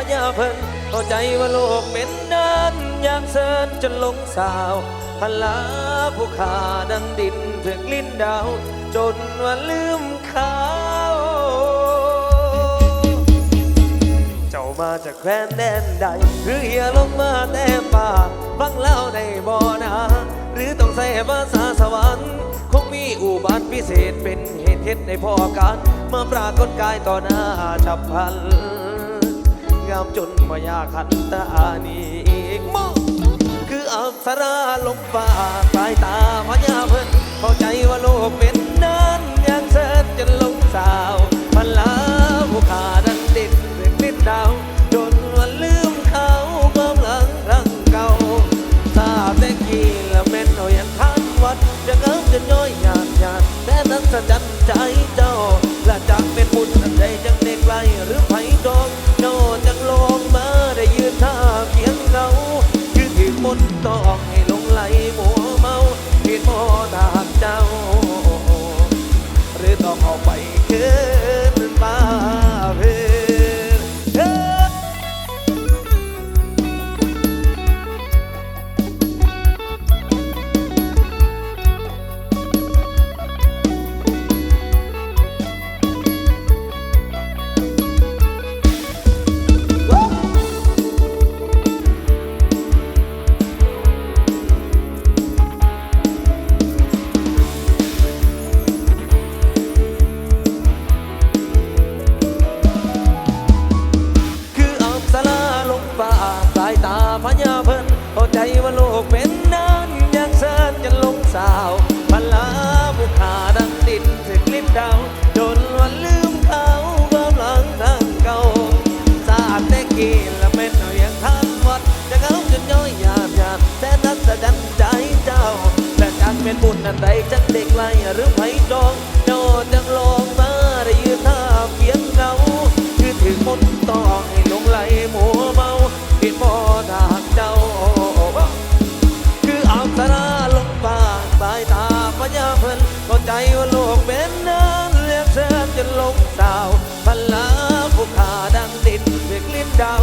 ะยาเพิ่นเข้าใจว่าโลกเป็นนั้นยามเซิญจนลงสาวพันลาผู้ขาดังดินถึงลิ้นดาว จนว่าลืมเขาเจ้ามาจากแคว้นแดนใด หรือเฮียลงมาแต่ป่าฟังเล่าในบ่อนาหรือต้องใส่ภาษาสวรรค์ คงมีอุบัติพิเศษเป็นเหตุเท็จในพ่อการมื่อปรากฏกายต่อหน้าฉับพลัน งามจนมายาขันตานีอีกมองคืออัปสราลงฟ้าสายตาพญาเพิ่นเข้าใจว่าโลกเป็น จนลมสาวพลาผู้ขาดังดิดเวกลิ้นดาว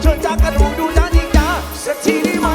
เชิญจากกระดูดูด้านอีกจ้าสักทีได้ไหม